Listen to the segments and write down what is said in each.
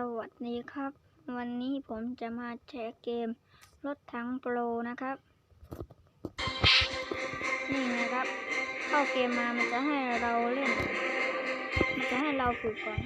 สวัสดีครับ วันนี้ผมจะมาแชร์เกมรถถังโปรนะครับ นี่นะครับ เข้าเกมมามันจะให้เราเล่น มันจะให้เราฝึกก่อน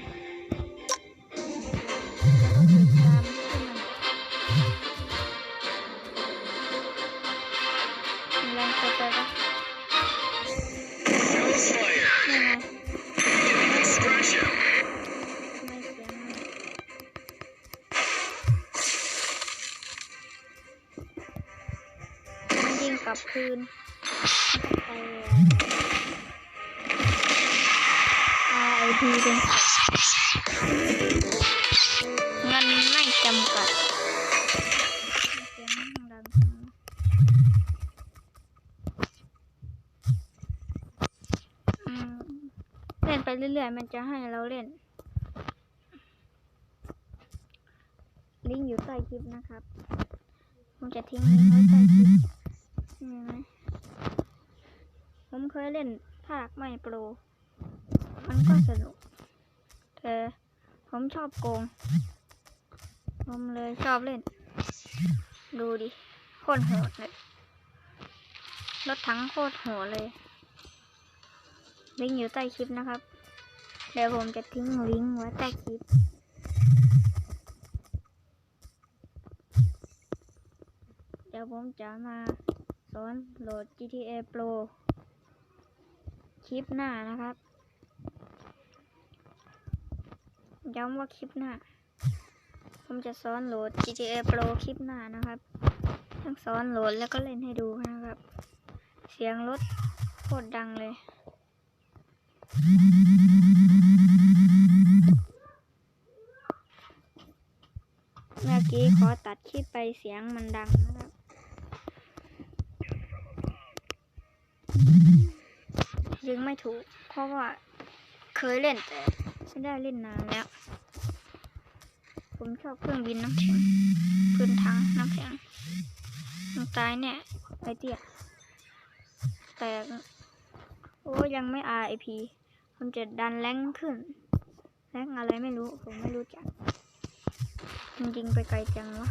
คืนไอพีเป็นเงินไม่จำกัดเสียงดังจังอืมเล่นไปเรื่อยๆ มันจะให้เราเล่น ลิงก์อยู่ใต้คลิปนะครับ ผมจะทิ้งลิงก์ไว้ใต้คลิป นี่ไหมผมเคยเล่นภาคไม่โปร มันก็สนุก แต่ผมชอบโกง ผมเลยชอบเล่น ดูดิ โคตรโหดเลย รถถังโคตรโหดเลยลิงก์อยู่ใต้คลิปนะครับ เดี๋ยวผมจะทิ้งลิงก์ไว้ใต้คลิป เดี๋ยวผมจะมา สอนโหลด GTA Pro คลิปหน้านะครับ ย้ำว่าคลิปหน้า ผมจะสอนโหลด GTA Pro คลิปหน้านะครับ ทั้งสอนโหลดแล้วก็เล่นให้ดูนะครับ เสียงรถโคตรดังเลยเมื่อกี้ขอตัดคลิปไปเสียงมันดังนะครับ ยิงไม่ถูก เพราะว่าเคยเล่นแต่ไม่ได้เล่นนานแล้ว ผมชอบเครื่องบินน้ำแข็งพื้นทั้งน้ำแข็งมันตายเนี่ยไอเตี้ยแต่โอ้ยังไม่ RIP ผมจะดันแรงขึ้นแรงอะไรไม่รู้ ผมไม่รู้จักมันยิงไปไกลจังวะ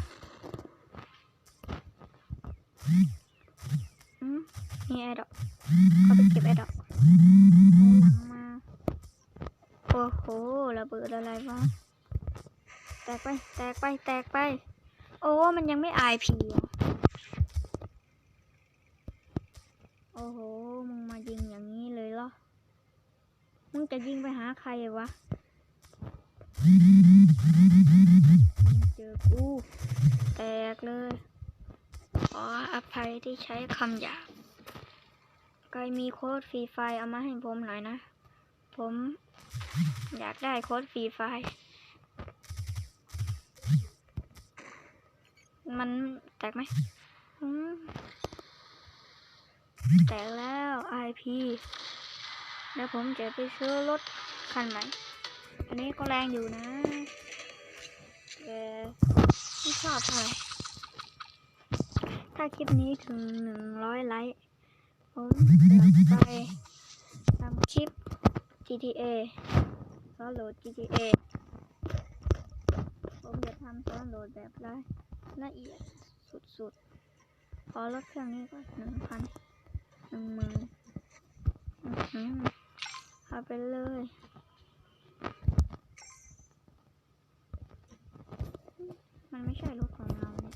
อืมนี่ไอ้ดอก เขาไปเก็บไอ้ดอกหลังมา โอ้โห ระเบิดอะไรวะ แตกไป แตกไป แตกไป โอ้ มันยังไม่อายพีโอ้โห มึงมายิงอย่างนี้เลยเหรอ มึงจะยิงไปหาใครวะเจอกูแตกเลย ขออภัยที่ใช้คำหยาบ ใครมีโค้ดฟรีไฟเอามาให้ผมหน่อยนะ ผมอยากได้โค้ดฟรีไฟ มันแตกไหมอืมแตกแล้ว IP แล้วผมจะไปซื้อรถคันใหม่ อันนี้ก็แรงอยู่นะแต่ไม่ชอบเท่าไหร่ถ้าคลิปนี้ถึงหนึ่งร้อยไลค์ ผมจะไปทำคลิป GTA ซอนโหลด GTA ผมจะทำซอนโหลดแบบละละเอียดสุดๆ ขอลดเครื่องนี้ก่อนหนึ่งพันหนึ่งหมื่นเอาไปเลยมันไม่ใช่รถของเราเนี่ย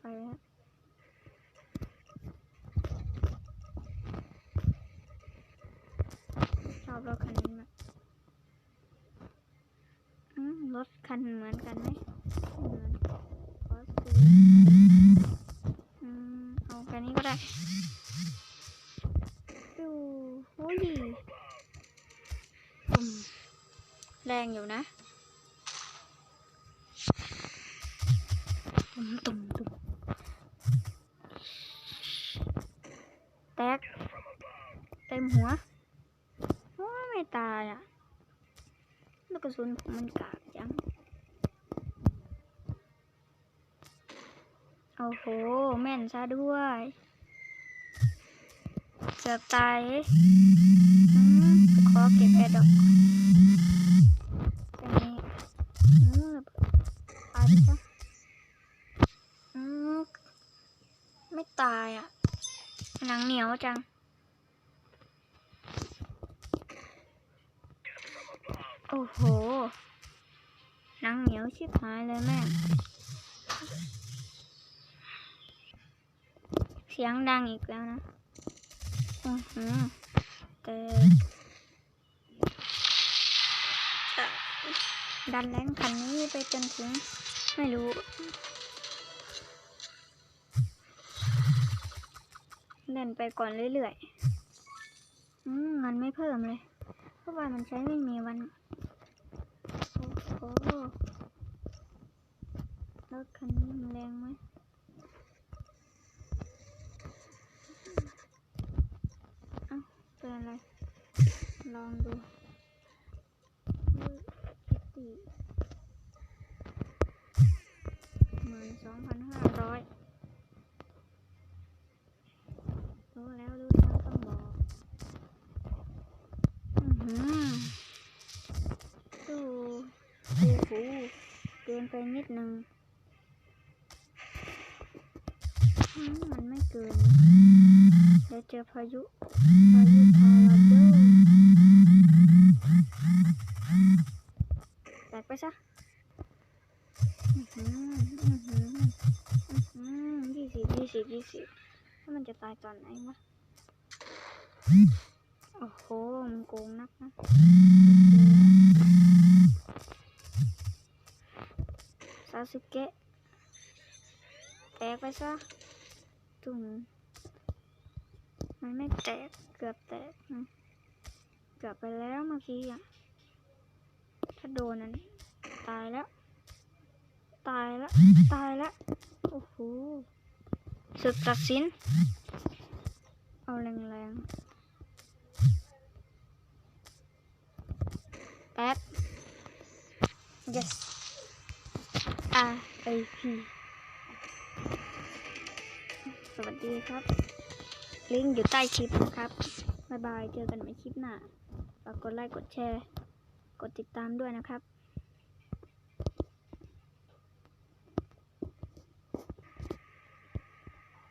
ไปแล้วชอบรถคันนี้มากอืม รถคันเหมือนกันไหมเหมือนขอซื้ออืมเอาคันนี้ก็ได้ดูโอ้ยอืมแรงอยู่นะตุ่มตุ่มตุ่มแตกเต็มหัว ระสุนของมันกากจังโอ้โห แม่นซะด้วยเกือบตายขอเก็บแอร์ดอกไม่ตายอะ หนังเหนียวจัง โอ้โห หนังเหนียวชิบหายเลยแม่งเสียงดังอีกแล้วนะ อือหือแต่ดันแรงคันนี้ไปจนถึง ไม่รู้เล่นไปก่อนเรื่อยๆมเงินไม่เพิ่มเลย เพราะว่ามันใช้ไม่มีวัน รถคันนี้มันแรงไหมเอ้าเป็นอะไร ลองดูเฮ้ยคิตตี้หมื่นสองพันห้าร้อยรู้แล้วรู้แล้วต้องบอก อือหือดูโอ้โหเกิน ไปนิดนึง มันไม่เกินเดี๋ยวเจอพายุพายุทอร์นาโดแตกไปซะอือหืออือหืออือหือยี่สิบยี่สิบยี่สิบถ้ามันจะตายตอนไหนวะโอ้โห มันโกงนักนะาสึเกะแตกไปซะตุ่มมันไม่แตก เกือบแตกนะเกือบไปแล้วเมื่อกี้อะ ถ้าโดนนั้น ตายแล้ว ตายแล้ว ตายแล้ว โอ้โหศึกตัดสิน เอาแรงๆแป๊บ yes R A P สวัสดีครับ ลิงก์อยู่ใต้คลิปนะครับ บ๊ายบาย เจอกันใหม่คลิปหน้า ฝากกดไลค์ กดแชร์ กดติดตามด้วยนะครับ